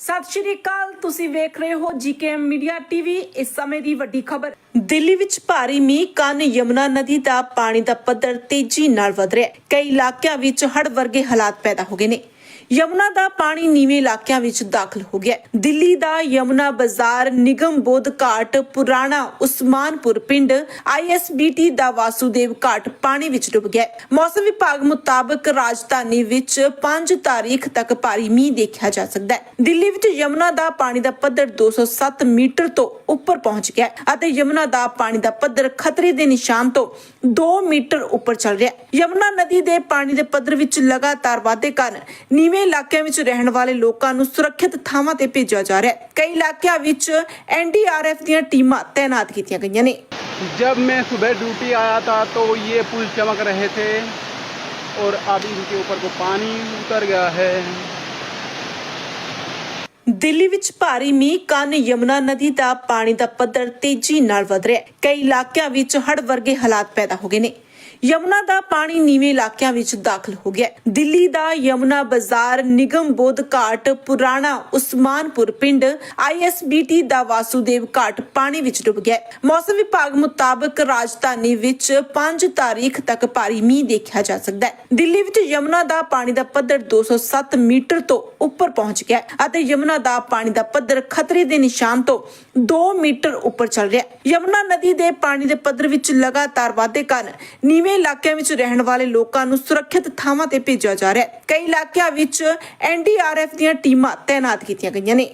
ਸਤਿ ਸ਼੍ਰੀ ਅਕਾਲ, ਤੁਸੀਂ ਵੇਖ ਰਹੇ ਹੋ ਜੀਕੇਐਮ ਮੀਡੀਆ ਟੀਵੀ। ਇਸ ਸਮੇਂ ਦੀ ਵੱਡੀ ਖਬਰ, ਦਿੱਲੀ ਵਿੱਚ ਭਾਰੀ ਮੀਂਹ ਕਾਰਨ ਯਮੁਨਾ ਨਦੀ ਦਾ ਪਾਣੀ ਦਾ ਪੱਧਰ ਤੇਜ਼ੀ ਨਾਲ ਵਧ ਰਿਹਾ ਹੈ। ਕਈ ਇਲਾਕਿਆਂ ਵਿੱਚ ਹੜ੍ਹ ਵਰਗੇ ਹਾਲਾਤ ਪੈਦਾ ਹੋ ਗਏ ਨੇ। ਯਮੁਨਾ ਦਾ ਪਾਣੀ ਨੀਵੇਂ ਇਲਾਕਿਆਂ ਵਿੱਚ ਦਾਖਲ ਹੋ ਗਿਆ ਦਿੱਲੀ ਦਾ ਯਮੁਨਾ ਬਾਜ਼ਾਰ, ਨਿਗਮ ਬੋਧ ਘਾਟ, ਪੁਰਾਣਾ ਉਸਮਾਨਪੁਰ ਪਿੰਡ ਆਈਐਸਬੀਟੀ ਦਾ ਵਾਸੂਦੇਵ ਘਾਟ ਪਾਣੀ ਵਿੱਚ ਡੁੱਬ ਗਿਆ ਮੌਸਮ ਵਿਭਾਗ ਮੁਤਾਬਕ ਰਾਜਧਾਨੀ ਵਿੱਚ 5 ਤਾਰੀਖ ਤੱਕ ਭਾਰੀ ਮੀਂਹ ਦੇਖਿਆ ਜਾ ਸਕਦਾ ਹੈ। ਦਿੱਲੀ ਵਿੱਚ ਯਮੁਨਾ ਦਾ ਪਾਣੀ ਦਾ ਪੱਧਰ 207 ਮੀਟਰ ਤੋਂ ਉੱਪਰ ਪਹੁੰਚ ਗਿਆ ਅਤੇ ਯਮੁਨਾ ਦਾ ਪਾਣੀ ਦਾ ਪੱਧਰ ਖਤਰੇ ਦੇ ਨਿਸ਼ਾਨ ਤੋਂ 2 ਮੀਟਰ ਉੱਪਰ ਚੱਲ ਰਿਹਾ ਹੈ। ਯਮੁਨਾ ਨਦੀ ਦੇ ਪਾਣੀ ਦੇ ਪੱਧਰ ਵਿੱਚ ਲਗਾਤਾਰ ਵਾਧੇ ਕਾਰਨ ਨੀਵੇਂ ਇਲਾਕਿਆਂ ਵਿੱਚ ਰਹਿਣ ਵਾਲੇ ਲੋਕਾਂ ਨੂੰ ਸੁਰੱਖਿਅਤ ਥਾਵਾਂ ਤੇ ਭੇਜਿਆ ਜਾ ਰਿਹਾ ਹੈ ਕਈ ਇਲਾਕਿਆਂ ਵਿੱਚ ਐਨਡੀਆਰਐਫ ਦੀਆਂ ਟੀਮਾਂ ਤਾਇਨਾਤ ਕੀਤੀਆਂ ਗਈਆਂ ਨੇ जब मैं सुबह ड्यूटी आया था तो ये पुल चमक रहे थे और अब इनके ऊपर को पानी उतर गया है ਦਿੱਲੀ ਵਿੱਚ ਭਾਰੀ ਮੀਂਹ ਕਾਰਨ ਯਮੁਨਾ ਨਦੀ ਦਾ ਪਾਣੀ ਦਾ ਪੱਧਰ ਤੇਜ਼ੀ ਨਾਲ ਵਧ ਰਿਹਾ ਹੈ ਕਈ ਇਲਾਕਿਆਂ ਵਿੱਚ ਹੜ੍ਹ ਵਰਗੇ ਹਾਲਾਤ ਪੈਦਾ ਹੋ ਗਏ ਨੇ ਯਮੁਨਾ ਦਾ ਪਾਣੀ ਨੀਵੇਂ ਇਲਾਕਿਆਂ ਵਿੱਚ ਦਾਖਲ ਹੋ ਗਿਆ ਦਿੱਲੀ ਦਾ ਯਮੁਨਾ ਬਾਜ਼ਾਰ, ਨਿਗਮ ਬੋਧ ਘਾਟ, ਪੁਰਾਣਾ ਉਸਮਾਨਪੁਰ ਪਿੰਡ ਆਈਐਸਬੀਟੀ ਦਾ ਵਾਸੂਦੇਵ ਘਾਟ ਪਾਣੀ ਵਿੱਚ ਡੁੱਬ ਗਿਆ ਮੌਸਮ ਵਿਭਾਗ ਮੁਤਾਬਕ ਰਾਜਧਾਨੀ ਵਿੱਚ 5 ਤਾਰੀਖ ਤੱਕ ਭਾਰੀ ਮੀਂਹ ਦੇਖਿਆ ਜਾ ਸਕਦਾ ਹੈ। ਦਿੱਲੀ ਵਿੱਚ ਯਮੁਨਾ ਦਾ ਪਾਣੀ ਦਾ ਪੱਧਰ 207 ਮੀਟਰ ਤੋਂ ਉੱਪਰ ਪਹੁੰਚ ਗਿਆ ਅਤੇ ਯਮੁਨਾ ਦਾ ਪਾਣੀ ਦਾ ਪੱਧਰ ਖਤਰੇ ਦੇ ਨਿਸ਼ਾਨ ਤੋਂ 2 ਮੀਟਰ ਉੱਪਰ ਚੱਲ ਰਿਹਾ ਯਮੁਨਾ ਨਦੀ ਦੇ ਪਾਣੀ ਦੇ ਪੱਧਰ ਵਿੱਚ ਲਗਾਤਾਰ ਵਾਧੇ ਕਾਰਨ ਨੀਵੇਂ ਇਲਾਕਿਆਂ ਵਿੱਚ ਰਹਿਣ ਵਾਲੇ ਲੋਕਾਂ ਨੂੰ ਸੁਰੱਖਿਅਤ ਥਾਵਾਂ ਤੇ ਭੇਜਿਆ ਜਾ ਰਿਹਾ ਹੈ ਕਈ ਇਲਾਕਿਆਂ ਵਿੱਚ ਐਨਡੀਆਰਐਫ ਦੀਆਂ ਟੀਮਾਂ ਤਾਇਨਾਤ ਕੀਤੀਆਂ ਗਈਆਂ ਨੇ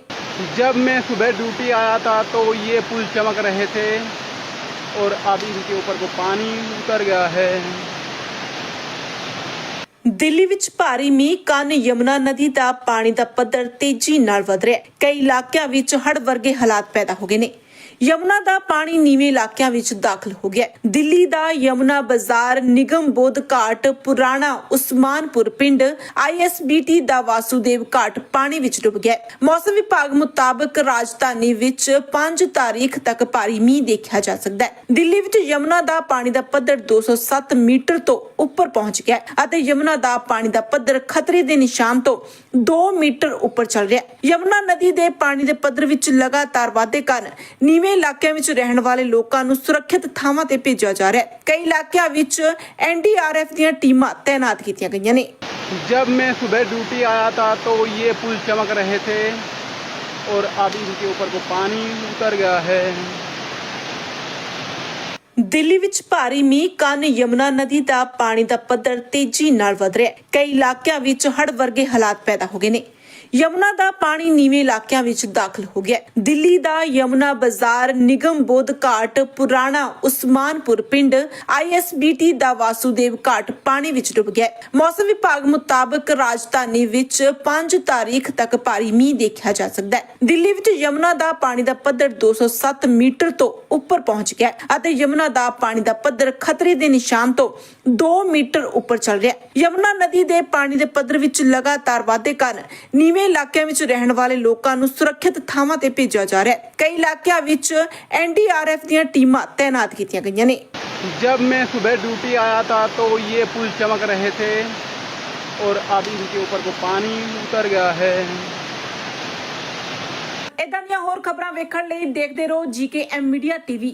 जब मैं सुबह ड्यूटी आया था तो ये पुल चमक रहे थे और अब इनके ऊपर को पानी उतर गया है ਦਿੱਲੀ ਵਿੱਚ ਭਾਰੀ ਮੀਂਹ ਕਾਰਨ ਯਮੁਨਾ ਨਦੀ ਦਾ ਪਾਣੀ ਦਾ ਪੱਧਰ ਤੇਜ਼ੀ ਨਾਲ ਵਧ ਰਿਹਾ ਹੈ ਕਈ ਇਲਾਕਿਆਂ ਵਿੱਚ ਹੜ੍ਹ ਵਰਗੇ ਹਾਲਾਤ ਪੈਦਾ ਹੋ ਗਏ ਨੇ ਯਮੁਨਾ ਦਾ ਪਾਣੀ ਨੀਵੇਂ ਇਲਾਕਿਆਂ ਵਿੱਚ ਦਾਖਲ ਹੋ ਗਿਆ ਦਿੱਲੀ ਦਾ ਯਮੁਨਾ ਬਾਜ਼ਾਰ, ਨਿਗਮ ਬੋਧ ਘਾਟ, ਪੁਰਾਣਾ ਉਸਮਾਨਪੁਰ ਪਿੰਡ ਆਈਐਸਬੀਟੀ ਦਾ ਵਾਸੂਦੇਵ ਘਾਟ ਪਾਣੀ ਵਿੱਚ ਡੁੱਬ ਗਿਆ ਮੌਸਮ ਵਿਭਾਗ ਮੁਤਾਬਕ ਰਾਜਧਾਨੀ ਵਿੱਚ 5 ਤਾਰੀਖ ਤੱਕ ਭਾਰੀ ਮੀਂਹ ਦੇਖਿਆ ਜਾ ਸਕਦਾ ਹੈ। ਦਿੱਲੀ ਵਿੱਚ ਯਮੁਨਾ ਦਾ ਪਾਣੀ ਦਾ ਪੱਧਰ 207 ਮੀਟਰ ਤੋਂ ਉੱਪਰ ਪਹੁੰਚ ਗਿਆ ਅਤੇ ਯਮੁਨਾ ਦਾ ਪਾਣੀ ਦਾ ਪੱਧਰ ਖਤਰੇ ਦੇ ਨਿਸ਼ਾਨ ਤੋਂ 2 ਮੀਟਰ ਉੱਪਰ ਚੱਲ ਰਿਹਾ ਹੈ। ਯਮੁਨਾ ਨਦੀ ਦੇ ਪਾਣੀ ਦੇ ਪੱਧਰ ਵਿੱਚ ਲਗਾਤਾਰ ਵਾਧੇ ਕਾਰਨ ਨੀਵੇਂ ਇਲਾਕਿਆਂ ਵਿੱਚ ਰਹਿਣ ਵਾਲੇ ਲੋਕਾਂ ਨੂੰ ਸੁਰੱਖਿਅਤ ਥਾਵਾਂ ਤੇ ਭੇਜਿਆ ਜਾ ਰਿਹਾ ਹੈ ਕਈ ਇਲਾਕਿਆਂ ਵਿੱਚ ਐਨਡੀਆਰਐਫ ਦੀਆਂ ਟੀਮਾਂ ਤਾਇਨਾਤ ਕੀਤੀਆਂ ਗਈਆਂ ਨੇ जब मैं सुबह ड्यूटी आया था तो ये पुल चमक रहे थे और अब इनके ऊपर को पानी उतर गया है ਦਿੱਲੀ ਵਿੱਚ ਭਾਰੀ ਮੀਂਹ ਕਾਰਨ ਯਮੁਨਾ ਨਦੀ ਦਾ ਪਾਣੀ ਦਾ ਪੱਧਰ ਤੇਜ਼ੀ ਨਾਲ ਵਧ ਰਿਹਾ ਹੈ ਕਈ ਇਲਾਕਿਆਂ ਵਿੱਚ ਹੜ੍ਹ ਵਰਗੇ ਹਾਲਾਤ ਪੈਦਾ ਹੋ ਗਏ ਨੇ ਯਮੁਨਾ ਦਾ ਪਾਣੀ ਨੀਵੇਂ ਇਲਾਕਿਆਂ ਵਿੱਚ ਦਾਖਲ ਹੋ ਗਿਆ ਦਿੱਲੀ ਦਾ ਯਮੁਨਾ ਬਾਜ਼ਾਰ ਨਿਗਮ ਬੋਧ ਘਾਟ ਪੁਰਾਣਾ ਉਸਮਾਨਪੁਰ ਪਿੰਡ ਆਈਐਸਬੀਟੀ ਦਾ ਵਾਸੂਦੇਵ ਘਾਟ ਪਾਣੀ ਵਿੱਚ ਡੁੱਬ ਗਿਆ ਮੌਸਮ ਵਿਭਾਗ ਮੁਤਾਬਕ ਰਾਜਧਾਨੀ ਵਿੱਚ 5 ਤਾਰੀਖ ਤੱਕ ਭਾਰੀ ਮੀਂਹ ਦੇਖਿਆ ਜਾ ਸਕਦਾ ਹੈ। ਦਿੱਲੀ ਵਿੱਚ ਯਮੁਨਾ ਦਾ ਪਾਣੀ ਦਾ ਪੱਧਰ 207 ਮੀਟਰ ਤੋਂ ਉੱਪਰ ਪਹੁੰਚ ਗਿਆ ਅਤੇ ਯਮੁਨਾ ਦਾ ਪਾਣੀ ਦਾ ਪੱਧਰ ਖਤਰੇ ਦੇ ਨਿਸ਼ਾਨ ਤੋਂ 2 ਮੀਟਰ ਉੱਪਰ ਚੱਲ ਰਿਹਾ ਯਮੁਨਾ ਨਦੀ ਦੇ ਪਾਣੀ ਦੇ ਪੱਧਰ ਵਿੱਚ ਲਗਾਤਾਰ ਵਾਧੇ ਕਾਰਨ ਨੀਵੇਂ ਇਲਾਕਿਆਂ ਵਿੱਚ ਰਹਿਣ ਵਾਲੇ ਲੋਕਾਂ ਨੂੰ ਸੁਰੱਖਿਅਤ ਥਾਵਾਂ ਤੇ ਭੇਜਿਆ ਜਾ ਰਿਹਾ ਹੈ ਕਈ ਇਲਾਕਿਆਂ ਵਿੱਚ ਐਨਡੀਆਰਐਫ ਦੀਆਂ ਟੀਮਾਂ ਤਾਇਨਾਤ ਕੀਤੀਆਂ ਗਈਆਂ ਨੇ जब मैं सुबह ड्यूटी आया था तो ये पुल चमक रहे थे और अब इनके ऊपर को पानी उतर गया है ਇਦਾਂ ਦੀਆਂ ਹੋਰ ਖਬਰਾਂ ਵੇਖਣ ਲਈ ਦੇਖਦੇ ਰਹੋ ਜੀਕੇਐਮ ਮੀਡੀਆ ਟੀਵੀ